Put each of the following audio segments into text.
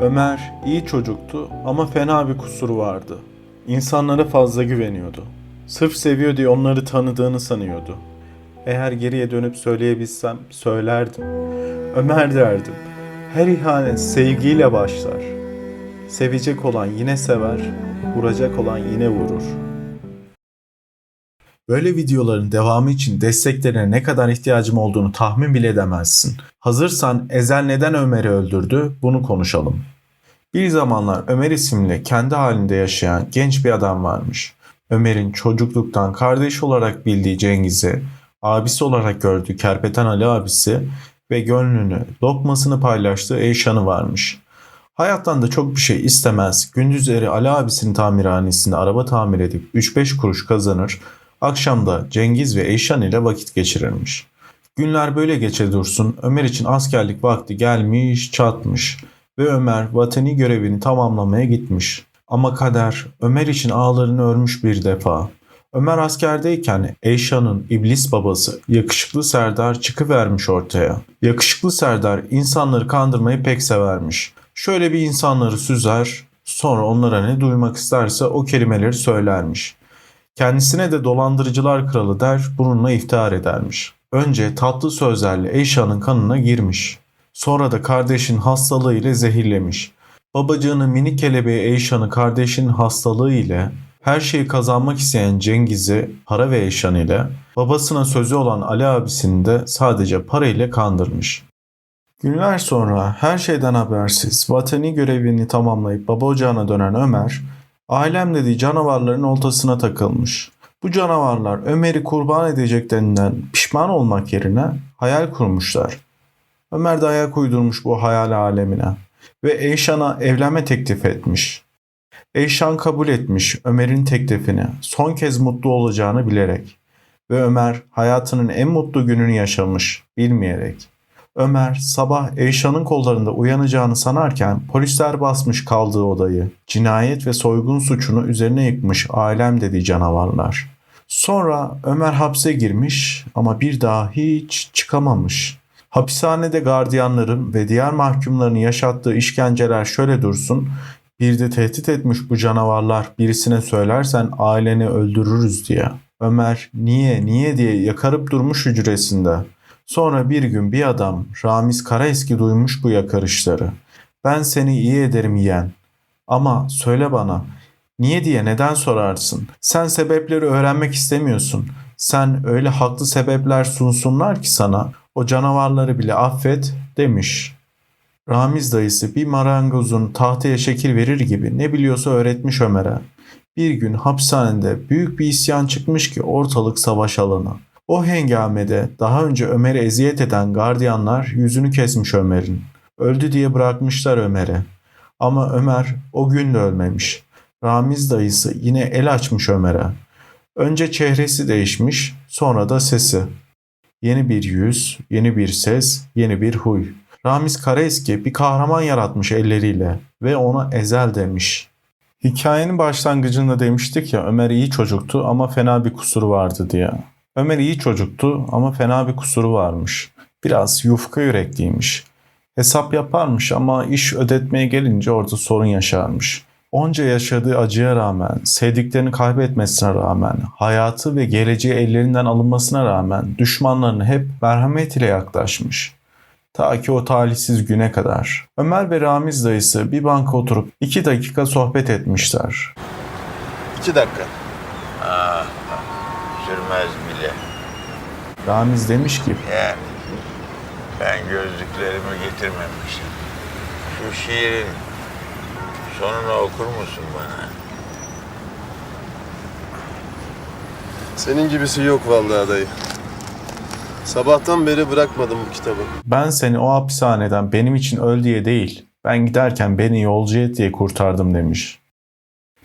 Ömer iyi çocuktu ama fena bir kusuru vardı. İnsanlara fazla güveniyordu. Sırf seviyor diye onları tanıdığını sanıyordu. Eğer geriye dönüp söyleyebilsem söylerdim. Ömer derdim. Her ihanet sevgiyle başlar. Sevecek olan yine sever, vuracak olan yine vurur. Böyle videoların devamı için desteklerine ne kadar ihtiyacım olduğunu tahmin bile edemezsin. Hazırsan Ezel neden Ömer'i öldürdü bunu konuşalım. Bir zamanlar Ömer isimli kendi halinde yaşayan genç bir adam varmış. Ömer'in çocukluktan kardeş olarak bildiği Cengiz'i, abisi olarak gördüğü Kerpeten Ali abisi ve gönlünü, lokmasını paylaştığı Eyşan'ı varmış. Hayattan da çok bir şey istemez. Gündüzleri Ali abisinin tamirhanesinde araba tamir edip 3-5 kuruş kazanır. Akşamda Cengiz ve Eyşan ile vakit geçirirmiş. Günler böyle geçe dursun. Ömer için askerlik vakti gelmiş, çatmış ve Ömer vatani görevini tamamlamaya gitmiş. Ama kader Ömer için ağlarını örmüş bir defa. Ömer askerdeyken Eyşan'ın iblis babası yakışıklı Serdar çıkıvermiş ortaya. Yakışıklı Serdar insanları kandırmayı pek severmiş. Şöyle bir insanları süzer, sonra onlara ne duymak isterse o kelimeleri söylermiş. Kendisine de dolandırıcılar kralı der, bununla iftihar edermiş. Önce tatlı sözlerle Eyşan'ın kanına girmiş. Sonra da kardeşin hastalığı ile zehirlemiş. Babacığını minik kelebeği Eyşan'ı kardeşinin hastalığı ile her şeyi kazanmak isteyen Cengiz'i para ve Eyşan ile babasına sözü olan Ali abisini de sadece para ile kandırmış. Günler sonra her şeyden habersiz vatani görevini tamamlayıp baba ocağına dönen Ömer, ailem dediği canavarların oltasına takılmış. Bu canavarlar Ömer'i kurban edeceklerinden pişman olmak yerine hayal kurmuşlar. Ömer de ayak uydurmuş bu hayal alemine ve Eyşan'a evlenme teklif etmiş. Eyşan kabul etmiş Ömer'in teklifini son kez mutlu olacağını bilerek ve Ömer hayatının en mutlu gününü yaşamış bilmeyerek. Ömer sabah Eyşan'ın kollarında uyanacağını sanarken polisler basmış kaldığı odayı. Cinayet ve soygun suçunu üzerine yıkmış ailem dediği canavarlar. Sonra Ömer hapse girmiş ama bir daha hiç çıkamamış. Hapishanede gardiyanların ve diğer mahkumların yaşattığı işkenceler şöyle dursun. Bir de tehdit etmiş bu canavarlar birisine söylersen aileni öldürürüz diye. Ömer niye niye diye yakarıp durmuş hücresinde. Sonra bir gün bir adam Ramiz Karaeski duymuş bu yakarışları. Ben seni iyi ederim yeğen. Ama söyle bana niye diye neden sorarsın? Sen sebepleri öğrenmek istemiyorsun. Sen öyle haklı sebepler sunsunlar ki sana o canavarları bile affet demiş. Ramiz dayısı bir marangozun tahtaya şekil verir gibi ne biliyorsa öğretmiş Ömer'e. Bir gün hapishanede büyük bir isyan çıkmış ki ortalık savaş alanı. O hengamede daha önce Ömer'e eziyet eden gardiyanlar yüzünü kesmiş Ömer'in. Öldü diye bırakmışlar Ömer'e. Ama Ömer o gün de ölmemiş. Ramiz dayısı yine el açmış Ömer'e. Önce çehresi değişmiş, sonra da sesi. Yeni bir yüz, yeni bir ses, yeni bir huy. Ramiz Karaeski bir kahraman yaratmış elleriyle ve ona ezel demiş. Hikayenin başlangıcında demiştik ya Ömer iyi çocuktu ama fena bir kusuru vardı diye. Ömer iyi çocuktu ama fena bir kusuru varmış. Biraz yufka yürekliymiş. Hesap yaparmış ama iş ödetmeye gelince orada sorun yaşarmış. Onca yaşadığı acıya rağmen, sevdiklerini kaybetmesine rağmen, hayatı ve geleceği ellerinden alınmasına rağmen düşmanlarına hep merhamet ile yaklaşmış. Ta ki o talihsiz güne kadar. Ömer ve Ramiz dayısı bir banka oturup iki dakika sohbet etmişler. İki dakika. Sürmez bile. Ramiz demiş ki Yani ben gözlüklerimi getirmemişim. Şu şiirin sonunu okur musun bana? Senin gibisi yok vallahi dayı. Sabahtan beri bırakmadım bu kitabı. ben seni o hapishaneden benim için öl diye değil, ben giderken beni yolcu et diye kurtardım demiş.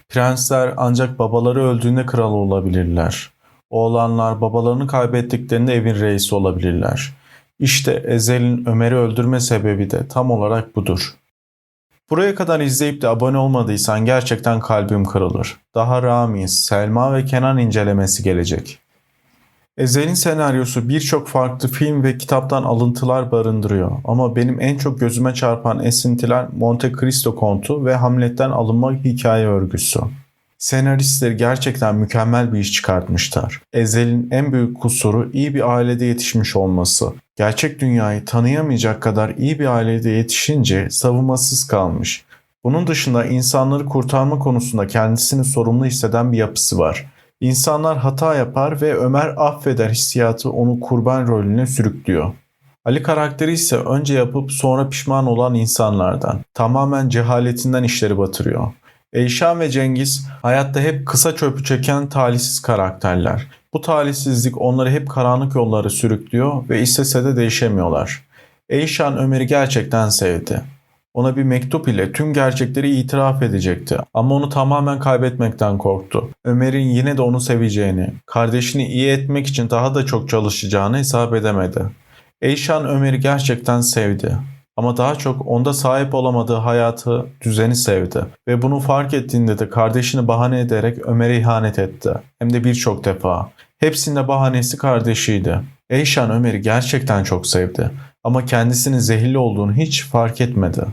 Prensler ancak babaları öldüğünde kral olabilirler. Oğlanlar babalarını kaybettiklerinde evin reisi olabilirler. İşte Ezel'in Ömer'i öldürme sebebi de tam olarak budur. Buraya kadar izleyip de abone olmadıysan gerçekten kalbim kırılır. Daha Ramiz, Selma ve Kenan incelemesi gelecek. Ezel'in senaryosu birçok farklı film ve kitaptan alıntılar barındırıyor ama benim en çok gözüme çarpan esintiler Monte Cristo kontu ve Hamlet'ten alınma hikaye örgüsü. Senaristleri gerçekten mükemmel bir iş çıkartmışlar. Ezel'in en büyük kusuru iyi bir ailede yetişmiş olması. Gerçek dünyayı tanıyamayacak kadar iyi bir ailede yetişince savunmasız kalmış. Bunun dışında insanları kurtarma konusunda kendisini sorumlu hisseden bir yapısı var. İnsanlar hata yapar ve Ömer affeder hissiyatı onu kurban rolüne sürüklüyor. Ali karakteri ise önce yapıp sonra pişman olan insanlardan. Tamamen cehaletinden işleri batırıyor. Eyşan ve Cengiz hayatta hep kısa çöpü çeken talihsiz karakterler. Bu talihsizlik onları hep karanlık yollara sürüklüyor ve istese de değişemiyorlar. Eyşan Ömer'i gerçekten sevdi. Ona bir mektup ile tüm gerçekleri itiraf edecekti ama onu tamamen kaybetmekten korktu. Ömer'in yine de onu seveceğini, kardeşini iyi etmek için daha da çok çalışacağını hesap edemedi. Eyşan Ömer'i gerçekten sevdi. Ama daha çok onda sahip olamadığı hayatı, düzeni sevdi. Ve bunu fark ettiğinde de kardeşini bahane ederek Ömer'e ihanet etti. Hem de birçok defa. Hepsinde bahanesi kardeşiydi. Eyşan Ömer'i gerçekten çok sevdi. Ama kendisinin zehirli olduğunu hiç fark etmedi.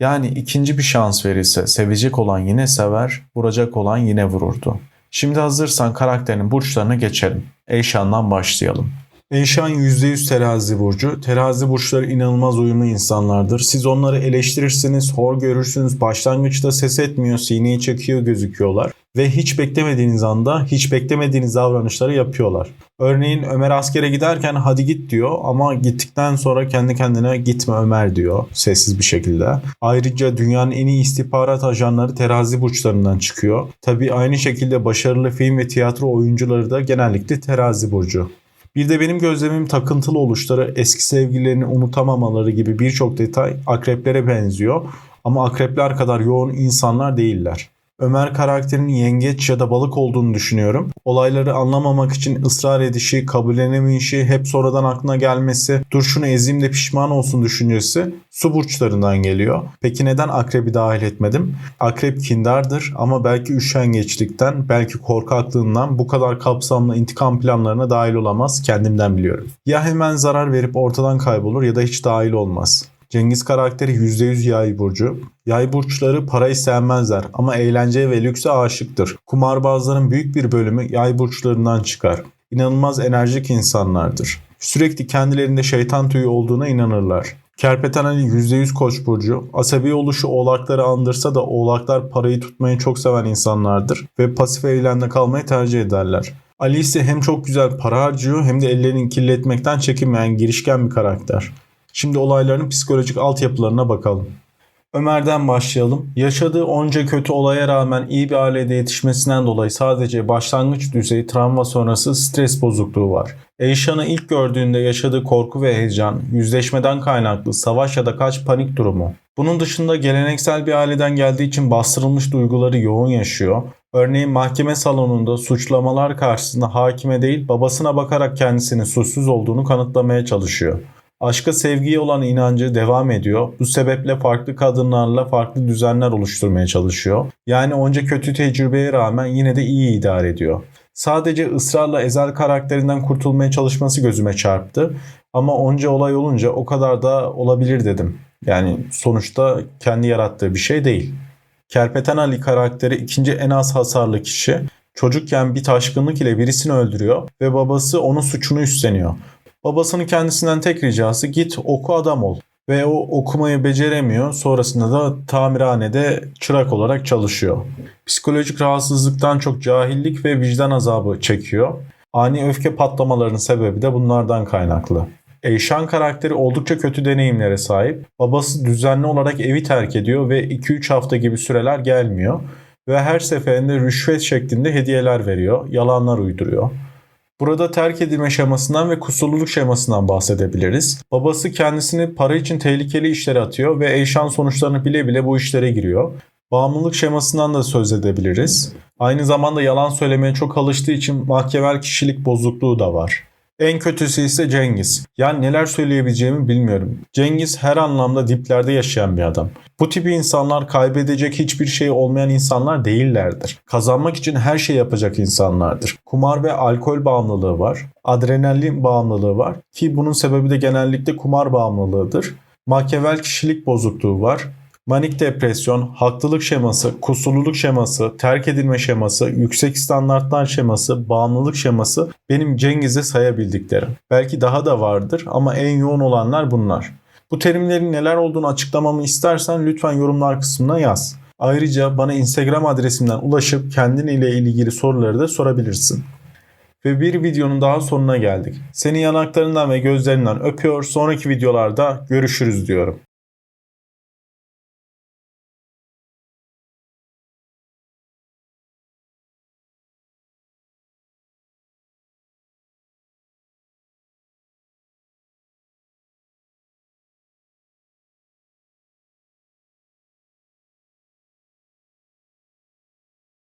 Yani ikinci bir şans verilse sevecek olan yine sever, vuracak olan yine vururdu. Şimdi hazırsan karakterin burçlarına geçelim. Eyşan'dan başlayalım. Eyşan %100 terazi burcu. Terazi burçları inanılmaz uyumlu insanlardır. Siz onları eleştirirsiniz, hor görürsünüz. Başlangıçta ses etmiyor, sineyi çekiyor gözüküyorlar. Ve hiç beklemediğiniz anda hiç beklemediğiniz davranışları yapıyorlar. Örneğin Ömer askere giderken hadi git diyor ama gittikten sonra kendi kendine gitme Ömer diyor sessiz bir şekilde. Ayrıca dünyanın en iyi istihbarat ajanları terazi burçlarından çıkıyor. Tabi aynı şekilde başarılı film ve tiyatro oyuncuları da genellikle terazi burcu. Bir de benim gözlemim takıntılı oluşları, eski sevgililerini unutamamaları gibi birçok detay akreplere benziyor. Ama akrepler kadar yoğun insanlar değiller. Ömer karakterinin yengeç ya da balık olduğunu düşünüyorum. Olayları anlamamak için ısrar edişi, kabullenemeyişi, hep sonradan aklına gelmesi, dur şunu ezeyim de pişman olsun düşüncesi su burçlarından geliyor. Peki neden akrebi dahil etmedim? Akrep kindardır ama belki üşengeçlikten, belki korkaklığından bu kadar kapsamlı intikam planlarına dahil olamaz kendimden biliyorum. Ya hemen zarar verip ortadan kaybolur ya da hiç dahil olmaz. Cengiz karakteri %100 yay burcu. Yay burçları parayı sevmezler ama eğlenceye ve lükse aşıktır. Kumarbazların büyük bir bölümü yay burçlarından çıkar. İnanılmaz enerjik insanlardır. Sürekli kendilerinde şeytan tüyü olduğuna inanırlar. Kerpeten Ali %100 koç burcu. Asabi oluşu oğlakları andırsa da oğlaklar parayı tutmayı çok seven insanlardır ve pasif eylemde kalmayı tercih ederler. Ali ise hem çok güzel para harcıyor hem de ellerini kirletmekten çekinmeyen girişken bir karakter. Şimdi olayların psikolojik altyapılarına bakalım. Ömer'den başlayalım. Yaşadığı onca kötü olaya rağmen iyi bir ailede yetişmesinden dolayı sadece başlangıç düzeyi travma sonrası stres bozukluğu var. Eyşan'ı ilk gördüğünde yaşadığı korku ve heyecan, yüzleşmeden kaynaklı savaş ya da kaç panik durumu. Bunun dışında geleneksel bir aileden geldiği için bastırılmış duyguları yoğun yaşıyor. Örneğin mahkeme salonunda suçlamalar karşısında hakime değil babasına bakarak kendisinin suçsuz olduğunu kanıtlamaya çalışıyor. Aşka sevgiye olan inancı devam ediyor. Bu sebeple farklı kadınlarla farklı düzenler oluşturmaya çalışıyor. Yani onca kötü tecrübeye rağmen yine de iyi idare ediyor. Sadece ısrarla Ezel karakterinden kurtulmaya çalışması gözüme çarptı. Ama onca olay olunca o kadar da olabilir dedim. Yani sonuçta kendi yarattığı bir şey değil. Kerpeten Ali karakteri ikinci en az hasarlı kişi. Çocukken bir taşkınlık ile birisini öldürüyor ve babası onun suçunu üstleniyor. Babasının kendisinden tek ricası git oku adam ol. Ve o okumayı beceremiyor. Sonrasında da tamirhanede çırak olarak çalışıyor. Psikolojik rahatsızlıktan çok cahillik ve vicdan azabı çekiyor. Ani öfke patlamalarının sebebi de bunlardan kaynaklı. Eyşan karakteri oldukça kötü deneyimlere sahip. Babası düzenli olarak evi terk ediyor ve 2-3 hafta gibi süreler gelmiyor. Ve her seferinde rüşvet şeklinde hediyeler veriyor, yalanlar uyduruyor. Burada terk edilme şemasından ve kusurluluk şemasından bahsedebiliriz. Babası kendisini para için tehlikeli işlere atıyor ve Eyşan sonuçlarını bile bile bu işlere giriyor. Bağımlılık şemasından da söz edebiliriz. Aynı zamanda yalan söylemeye çok alıştığı için mahkemel kişilik bozukluğu da var. En kötüsü ise Cengiz. Yani neler söyleyebileceğimi bilmiyorum. Cengiz her anlamda diplerde yaşayan bir adam. Bu tip insanlar kaybedecek hiçbir şey olmayan insanlar değillerdir. Kazanmak için her şey yapacak insanlardır. Kumar ve alkol bağımlılığı var. Adrenalin bağımlılığı var ki bunun sebebi de genellikle kumar bağımlılığıdır. Makyavel kişilik bozukluğu var. Manik depresyon, haklılık şeması, kusurluluk şeması, terk edilme şeması, yüksek standartlar şeması, bağımlılık şeması benim Cengiz'e sayabildiklerim. Belki daha da vardır ama en yoğun olanlar bunlar. Bu terimlerin neler olduğunu açıklamamı istersen lütfen yorumlar kısmına yaz. Ayrıca bana Instagram adresimden ulaşıp kendiniyle ilgili soruları da sorabilirsin. Ve bir videonun daha sonuna geldik. Seni yanaklarından ve gözlerinden öpüyor. Sonraki videolarda görüşürüz diyorum.